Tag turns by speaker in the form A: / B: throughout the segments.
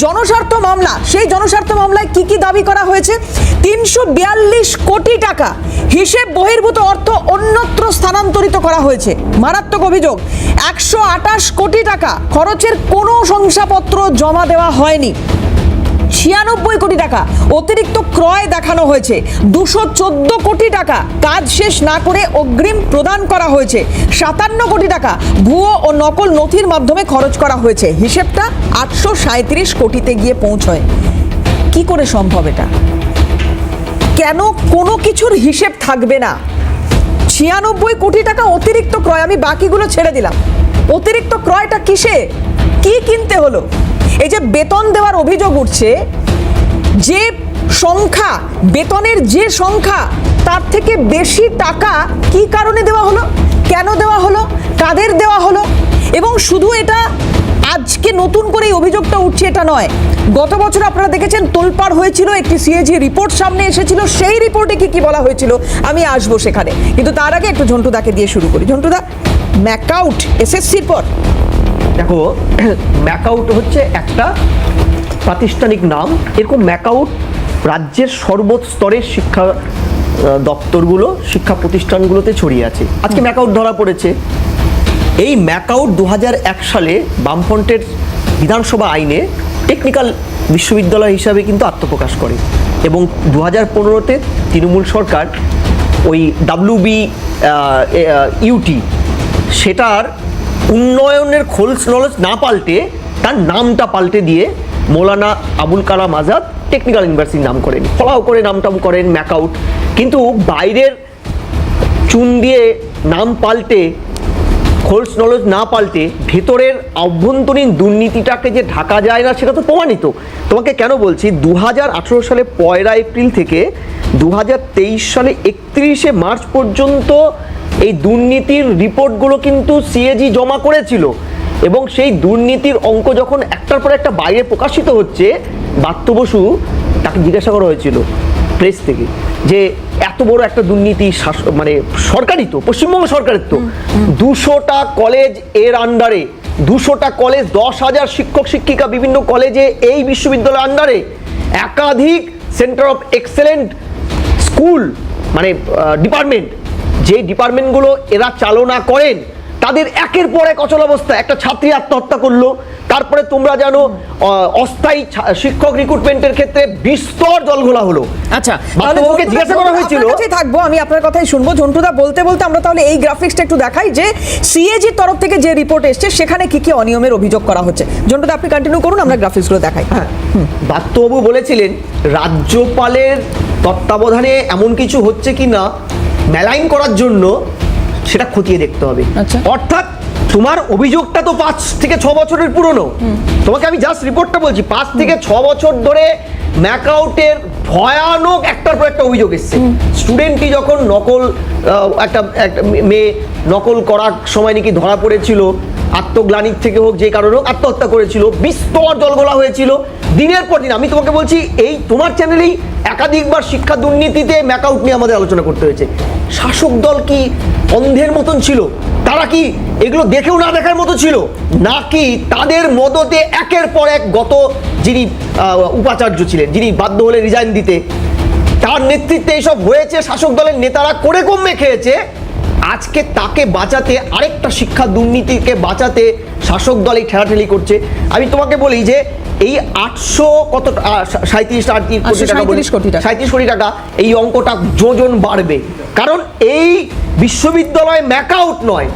A: জনস্বার্থ মামলা। সেই জনস্বার্থ মামলায় কি কি দাবি করা হয়েছে? তিনশো বিয়াল্লিশ কোটি টাকা হিসেব বহির্ভূত অর্থ অন্যত্র স্থানান্তরিত করা হয়েছে। মারাত্মক অভিযোগ, একশো আটাশ কোটি টাকা খরচের কোনো শংসাপত্র জমা দেওয়া হয়নি। ছিয়ানব্বই কোটি টাকা। অতিরিক্ত ক্রয় দেখানো হয়েছে। দুশো কোটি টাকা কাজ শেষ না করে অগ্রিম প্রদান করা হয়েছে। সাতান্ন কোটি টাকা ভুয়ো ও নকল নথির মাধ্যমে খরচ করা হয়েছে। হিসেবটা আটশো সাঁত্রিশ কোটিতে গিয়ে পৌঁছয়। কি করে সম্ভব এটা? কেন কোনো কিছুর হিসেব থাকবে না? ছিয়ানব্বই কোটি টাকা অতিরিক্ত ক্রয়, আমি বাকিগুলো ছেড়ে দিলাম। অতিরিক্ত ক্রয়টা কিসে? কি কিনতে হলো? এই যে বেতন দেওয়ার অভিযোগ উঠছে, যে সংখ্যা, বেতনের যে সংখ্যা, তার থেকে বেশি টাকা কি কারণে দেওয়া হলো? কেন দেওয়া হলো? কাদের দেওয়া হলো? এবং শুধু এটা আজকে নতুন করে এই অভিযোগটা উঠছে, এটা নয়। গত বছর আপনারা দেখেছেন, তোলপাড় হয়েছিল, একটি সিএজি রিপোর্ট সামনে এসেছিল, সেই রিপোর্টে কি কি বলা হয়েছিল, আমি আসব সেখানে। কিন্তু তার আগে একটু ঝন্টুদাকে দিয়ে শুরু করি। ঝন্টুদা ম্যাকআউট এসএসসির পর।
B: দেখো ম্যাকআউট হচ্ছে একটা প্রাতিষ্ঠানিক নাম। এরকম ম্যাকআউট রাজ্যের সর্বস্তরের শিক্ষা দপ্তরগুলো শিক্ষা প্রতিষ্ঠানগুলোতে ছড়িয়ে আছে। আজকে ম্যাকআউট ধরা পড়েছে। এই ম্যাকআউট দু এক সালে বামফ্রন্টের বিধানসভা আইনে টেকনিক্যাল বিশ্ববিদ্যালয় হিসাবে কিন্তু আত্মপ্রকাশ করে এবং দু হাজার পনেরোতে তৃণমূল সরকার ওই ডাব্লিউবি ইউটি সেটার উন্নয়নের খোলস নলেজ না পাল্টে তার নামটা পাল্টে দিয়ে মৌলানা আবুল কালাম আজাদ টেকনিক্যাল ইউনিভার্সিটির নাম করেন। ফলাও করে নামটাম করেন ম্যাকআউট কিন্তু বাইরের চুন দিয়ে নাম পাল্টে খোলস নলেজ না পাল্টে ভেতরের অভ্যন্তরীণ দুর্নীতিটাকে যে ঢাকা যায় না সেটা তো প্রমাণিত। তোমাকে কেন বলছি? দু হাজার আঠেরো সালে পয়লা এপ্রিল থেকে দু হাজার তেইশ সালে একত্রিশে মার্চ পর্যন্ত এই দুর্নীতির রিপোর্টগুলো কিন্তু সিএজি জমা করেছিল এবং সেই দুর্নীতির অঙ্ক যখন একটার পর একটা বাইরে প্রকাশিত হচ্ছে, বাত্য বসু তাকে জিজ্ঞাসা করা হয়েছিল প্রেস থেকে যে এত বড় একটা দুর্নীতি মানে সরকারি তো, পশ্চিমবঙ্গ সরকারের তো, দুশোটা কলেজের আন্ডারে দুশোটা কলেজ দশ হাজার শিক্ষক, শিক্ষিকা বিভিন্ন কলেজে এই বিশ্ববিদ্যালয়ের আন্ডারে একাধিক সেন্টার অফ এক্সেলেন্ট স্কুল মানে ডিপার্টমেন্ট যে ডিপার্টমেন্টগুলো এরা চালনা করেন তাদের একের পর এক অচল অবস্থা। একটা ছাত্রী আত্মহত্যা করল তারপরে তোমরা জানো অস্থায়ী শিক্ষক রিক্রুটমেন্টের ক্ষেত্রে বিস্তর জলঘোলা হলো।
A: আচ্ছা
B: বাস্তবকে জিজ্ঞাসা করা হয়েছিল
A: থাকব আমি আপনার কথাই শুনব। ঝন্টুদা বলতে বলতে আমরা তাহলে এই গ্রাফিক্সটা একটু দেখাই যে সিএজির তরফ থেকে যে রিপোর্ট এসছে সেখানে কি কি অনিয়মের অভিযোগ করা হচ্ছে। ঝন্টুদা আপনি কন্টিনিউ করুন আমরা গ্রাফিক্সগুলো দেখাই।
B: হ্যাঁ বাত্যবাবু বলেছিলেন রাজ্যপালের তত্ত্বাবধানে এমন কিছু হচ্ছে কি না মেলাইন করার জন্য সেটা খতিয়ে দেখতে হবে।
A: আচ্ছা।
B: অর্থাৎ তোমার অভিযোগটা তো পাঁচ থেকে ছ বছরের পুরনো। তোমাকে আমি জাস্ট রিপোর্টটা বলছি পাঁচ থেকে ছ বছর ধরে ম্যাকআউটের ভয়ানক একটার পর একটা অভিযোগ এসছে। স্টুডেন্টটি যখন নকল একটা একটা মেয়ে নকল করার সময় নাকি ধরা পড়েছিল আত্মগ্লানির থেকে হোক, যে কারণে হোক, আত্মহত্যা করেছিল, বিস্তর জলগোলা হয়েছিল। দিনের পর দিন, আমি তোমাকে বলছি, এই তোমার চ্যানেলেই একাধিকবার শিক্ষা দুর্নীতিতে ম্যাকআউট নিয়ে আমাদের আলোচনা করতে হয়েছে। শাসক দল কি অন্ধের মতন ছিল? তারা কি এগুলো দেখেও না দেখার মতো ছিল? নাকি তাদের মদতে একের পর এক গত যিনি উপাচার্য ছিলেন, যিনি বাধ্য হলে রিজাইন দিতে, তার নেতৃত্বে এইসব হয়েছে, শাসক দলের নেতারা করে কমে খেয়েছে আজকে তাকে বাঁচাতে আরেকটা শিক্ষা দুর্নীতিকে বাঁচাতে শাসক দল এই ঠেলাঠেলি করছে। আমি তোমাকে বলি যে এই আটশো কত সাঁত্রিশ কোটি টাকা বলি?
A: 837 কোটি টাকা।
B: সাঁত্রিশ কোটি টাকা এই অঙ্কটা যোজন বাড়বে। কারণ এই বিশ্ববিদ্যালয় ম্যাকআউট নয়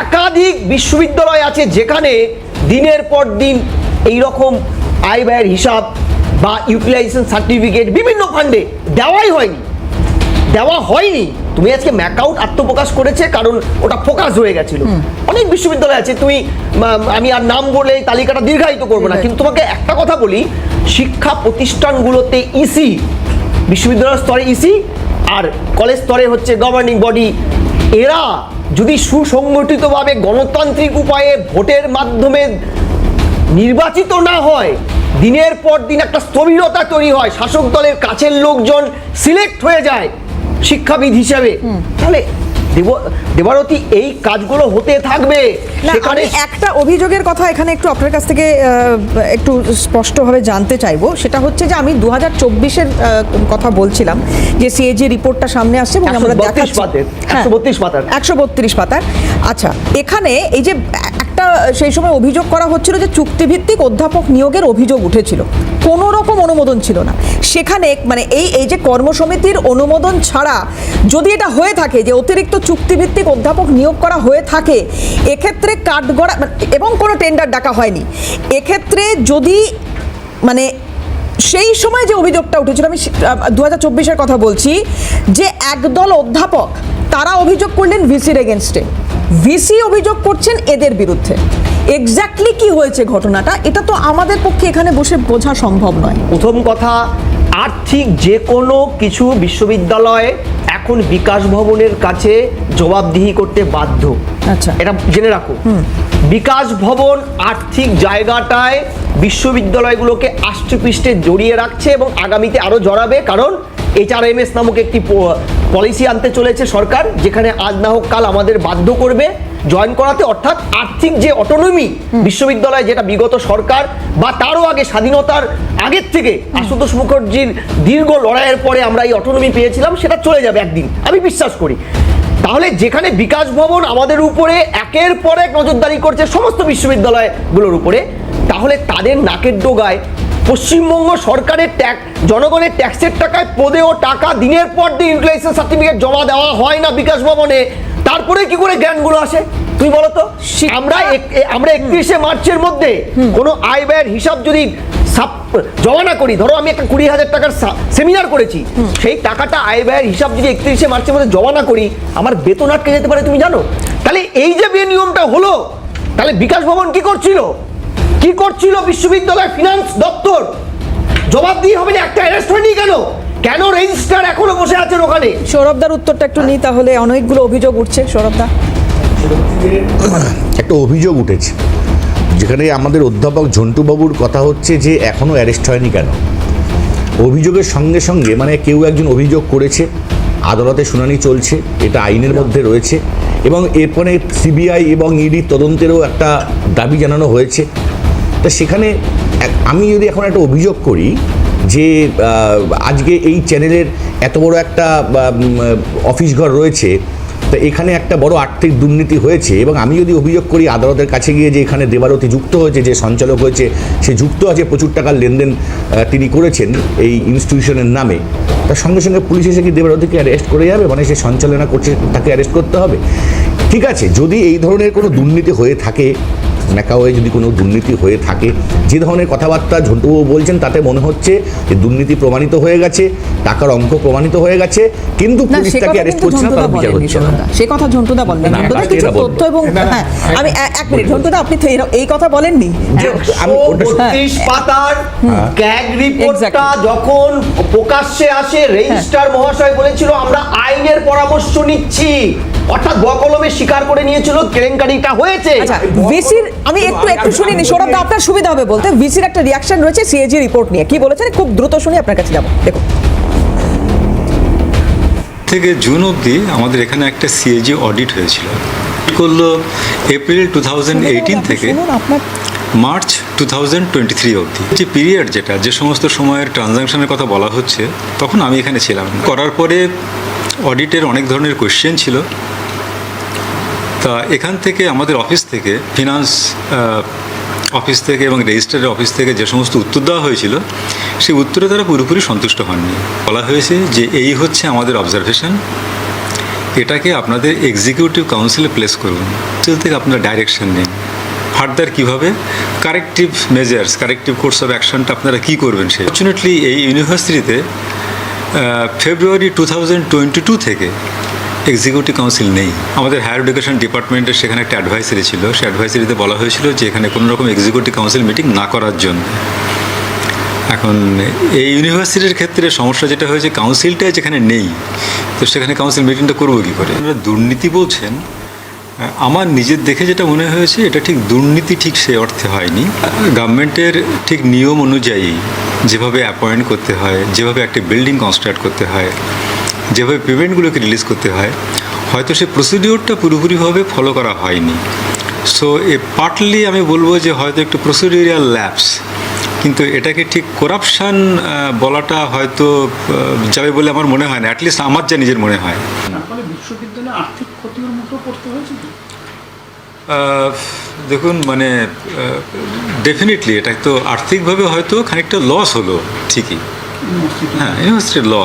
B: একাধিক বিশ্ববিদ্যালয় আছে যেখানে দিনের পর দিন এই রকম আয় ব্যয়ের হিসাব বা ইউটিলাইজেশন সার্টিফিকেট বিভিন্ন ফান্ডে দেওয়াই হয়নি। দেওয়া হয়নি। তুমি আজকে ম্যাকআউট আত্মপ্রকাশ করেছে কারণ ওটা ফোকাস হয়ে গেছিল। অনেক বিশ্ববিদ্যালয় আছে তুমি আমি আর নাম বলে এই তালিকাটা দীর্ঘায়িত করব না কিন্তু তোমাকে একটা কথা বলি শিক্ষা প্রতিষ্ঠানগুলোতে ইসি বিশ্ববিদ্যালয় স্তরে ইসি আর কলেজ স্তরে হচ্ছে গভর্নিং বডি এরা যদি সুসংগঠিতভাবে গণতান্ত্রিক উপায়ে ভোটের মাধ্যমে নির্বাচিত না হয় দিনের পর দিন একটা স্থবিরতা তৈরি হয় শাসক দলের কাছের লোকজন সিলেক্ট হয়ে যায় শিক্ষাবিদ হিসাবে। তাহলে দেব দেবারতী এই কাজগুলো হতে থাকবে। সেখানে
A: একটা অভিযোগের কথা এখানে একটু আপনার কাছ থেকে একটু স্পষ্টভাবে জানতে চাইব। সেটা হচ্ছে যে আমি দু হাজার চব্বিশের কথা বলছিলাম যে সিএজি রিপোর্টটা সামনে আসছে এবং আমরা
B: 132
A: দেখাচ্ছি।
B: পাতার, 132 পাতার।
A: একশো বত্রিশ পাতার। আচ্ছা এখানে এই যে একটা, সেই সময় অভিযোগ করা হচ্ছিল যে চুক্তিভিত্তিক অধ্যাপক নিয়োগের অভিযোগ উঠেছিল। কোনো রকম অনুমোদন ছিল না। সেখানে মানে এই এই যে কর্মসমিতির অনুমোদন ছাড়া যদি এটা হয়ে থাকে, যে অতিরিক্ত চুক্তিভিত্তিক অধ্যাপক নিয়োগ করা হয়ে থাকে, এক্ষেত্রে কাঠগড়া, এবং কোনো টেন্ডার ডাকা হয়নি। এক্ষেত্রে যদি মানে সেই সময় যে অভিযোগটা উঠেছিল, আমি দু হাজার কথা বলছি, যে একদল অধ্যাপক, তারা অভিযোগ করলেন ভিসির এগেনস্টে ভিসি অভিযোগ করছেন এদের বিরুদ্ধে। এক্স্যাক্টলি কি হয়েছে ঘটনাটা এটা তো আমাদের পক্ষে এখানে বসে বোঝা সম্ভব নয়।
B: প্রথম কথা আর্থিক যে কোনো কিছু বিশ্ববিদ্যালয়ে এখন বিকাশ ভবনের কাছে জবাবদিহি করতে বাধ্য।
A: আচ্ছা।
B: এটা জেনে রাখো। বিকাশ ভবন আর্থিক জায়গাটায় বিশ্ববিদ্যালয়গুলোকে আষ্টপৃষ্টে জড়িয়ে রাখছে এবং আগামীতে আরও জড়াবে কারণ এইচআরএমএস নামক একটি পলিসি আনতে চলেছে সরকার যেখানে আজ না হোক কাল আমাদের বাধ্য করবে জয়েন করাতে। অর্থাৎ আর্থিক যে অটোনমি বিশ্ববিদ্যালয় যেটা বিগত সরকার বা তারও আগে স্বাধীনতার আগের থেকে আশুতোষ মুখার্জির দীর্ঘ লড়াইয়ের পরে আমরা এই অটোনমি পেয়েছিলাম সেটা চলে যাবে একদিন আমি বিশ্বাস করি। তাহলে যেখানে বিকাশ ভবন আমাদের উপরে একের পর এক নজরদারি করছে সমস্ত বিশ্ববিদ্যালয়গুলোর উপরে তাহলে তাদের নাকের ডোগায় পশ্চিমবঙ্গ সরকারের ট্যাক্স জনগণের ট্যাক্সের টাকায় পদে ও টাকা দিনের পর দিন ইউটিলাইজেশন সার্টিফিকেট জমা দেওয়া হয় না বিকাশ ভবনে। তারপরে কি করে জ্ঞানগুলো আসে? তুমি বলো তো? আমরা আমরা একত্রিশে মার্চের মধ্যে কোনো আয় ব্যয়ের হিসাব যদি জমা না করি ধরো আমি একটা কুড়ি হাজার টাকার সেমিনার করেছি। সেই টাকাটা আয় ব্যয়ের হিসাব যদি একত্রিশে মার্চের মধ্যে জমা না করি আমার বেতন আটকে যেতে পারে তুমি জানো? তাহলে এই যে নিয়মটা হলো তাহলে বিকাশ ভবন কি করছিল? কি করছিল বিশ্ববিদ্যালয় ফিনান্স দপ্তর? জবাব দিয়ে হবে না একটা অ্যারেস্ট হয়নি কেন? কেন রেজিস্টার এখনও বসে আছেন ওখানে?
A: সৌরভদার উত্তরটা একটু নিই তাহলে অনেকগুলো অভিযোগ উঠছে। সৌরভদা?
C: একটা অভিযোগ উঠেছে যেখানে আমাদের অধ্যাপক ঝন্টুবাবুর কথা হচ্ছে যে এখনও অ্যারেস্ট হয়নি কেন? অভিযোগের সঙ্গে সঙ্গে মানে কেউ একজন অভিযোগ করেছে আদালতে শুনানি চলছে এটা আইনের মধ্যে রয়েছে এবং এরপরে সিবিআই এবং ইডি তদন্তেরও একটা দাবি জানানো হয়েছে। তা সেখানে আমি যদি এখন একটা অভিযোগ করি যে আজকে এই চ্যানেলের এত বড় একটা অফিস ঘর রয়েছে, তো এখানে একটা বড় আর্থিক দুর্নীতি হয়েছে এবং আমি যদি অভিযোগ করি আদালতের কাছে গিয়ে যে এখানে দেবারতী যুক্ত হয়েছে, যে সঞ্চালক হয়েছে, সে যুক্ত আছে, প্রচুর টাকার লেনদেন তিনি করেছেন এই ইনস্টিটিউশনের নামে তার সঙ্গে সঙ্গে পুলিশ এসে কি দেবারতীকে অ্যারেস্ট করে যাবে? মানে সে সঞ্চালনা করছে, তাকে অ্যারেস্ট করতে হবে? ঠিক আছে, যদি এই ধরনের কোনো দুর্নীতি হয়ে থাকে ম্যাকাওয়ে যদি কোনো দুর্নীতি হয়ে থাকে। যে ধরনের কথাবার্তা ঝন্টুবাবু বলছেন তাতে মনে হচ্ছে যে দুর্নীতি প্রমাণিত হয়ে গেছে টাকার অঙ্ক প্রমাণিত হয়ে গেছে কিন্তু পুলিশ তাকে অ্যারেস্ট করছে না তার বিচার হচ্ছে না।
A: সে কথা ঝন্টুদা বললেন
C: না,
A: ঝন্টুদা কিছু তথ্য এবং হ্যাঁ আমি এক মিনিট ঝন্টুদা আপনি এই- কথা বলেননি।
C: আমি
B: বত্রিশ পাতার ক্যাগ রিপোর্টটা যখন প্রকাশ্যে আসে রেজিস্ট্রার মহাশয় বলেছিল আমরা আইনের পরামর্শ নিচ্ছি। অর্থাৎ বকলমে স্বীকার করে নিয়েছিল কেলেঙ্কারিটা হয়েছে।
A: আচ্ছা ভিসির আমি একটু একটু শুনিনি সৌরভদা আপনার সুবিধা হবে বলতে। ভিসির একটা রিয়াকশন রয়েছে সিএজি রিপোর্ট নিয়ে। কি বলেছেন? খুব দ্রুত শুনি আপনার কাছে যাব। দেখুন।
D: থেকে জুন অবধি আমাদের এখানে একটা সিএজি অডিট হয়েছিল। করল? এপ্রিল টু থেকে
A: আপনার।
D: March two thousand twenty three অবধি। যে পিরিয়ড যেটা যে সমস্ত সময়ের ট্রানজাকশনের কথা বলা হচ্ছে তখন আমি এখানে ছিলাম। করার পরে অডিটের অনেক ধরনের কোয়েশ্চেন ছিল। তা এখান থেকে আমাদের অফিস থেকে ফিনান্স অফিস থেকে এবং রেজিস্ট্রারের অফিস থেকে যে সমস্ত উত্তর দেওয়া হয়েছিল, সেই উত্তরে তারা পুরোপুরি সন্তুষ্ট হননি। বলা হয়েছে যে এই হচ্ছে আমাদের অবজারভেশন এটাকে আপনাদের এক্সিকিউটিভ কাউন্সিলে প্লেস করুন। সেল থেকে আপনারা ডাইরেকশন নিন। ফার্দার কীভাবে? Corrective measures corrective course of অ্যাকশনটা আপনারা কী করবেন সে ফর্চুনেটলি এই ইউনিভার্সিটিতে February two thousand twenty two থেকে এক্সিকিউটিভ কাউন্সিল নেই। আমাদের হায়ার এডুকেশন ডিপার্টমেন্টের সেখানে একটা অ্যাডভাইসারি ছিল। সেই অ্যাডভাইসারিতে বলা হয়েছিল যে এখানে কোনো রকম এক্সিকিউটিভ কাউন্সিল মিটিং না করার জন্য। এখন এই ইউনিভার্সিটির ক্ষেত্রে সমস্যা যেটা হয়েছে কাউন্সিলটাই যেখানে নেই, তো সেখানে কাউন্সিল মিটিংটা করব কী করে? আপনারা দুর্নীতি বলছেন, আমার নিজের দেখে যেটা মনে হয়েছে, এটা ঠিক দুর্নীতি ঠিক সে অর্থে হয়নি। গভর্নমেন্টের ঠিক নিয়ম অনুযায়ী যেভাবে অ্যাপয়েন্ট করতে হয়, যেভাবে একটা বিল্ডিং কনস্ট্রাক্ট করতে হয় যেভাবে পেমেন্টগুলোকে রিলিজ করতে হয় হয়তো সেই প্রসিডিওরটা পুরোপুরিভাবে ফলো করা হয়নি। সো এ পার্টলি আমি বলব যে হয়তো একটু প্রসিডিওরিয়াল ল্যাপস কিন্তু এটাকে ঠিক করাপশান বলাটা হয়তো যাবে বলে আমার মনে হয় না অ্যাটলিস্ট আমার যা নিজের মনে হয়।
E: বিশ্ববিদ্যালয়ে আর্থিক ক্ষতির হয়েছে
D: দেখুন মানে ডেফিনেটলি এটা তো আর্থিকভাবে হয়তো খানিকটা লস হলো ঠিকই। হ্যাঁ ইউনিভার্সিটির লস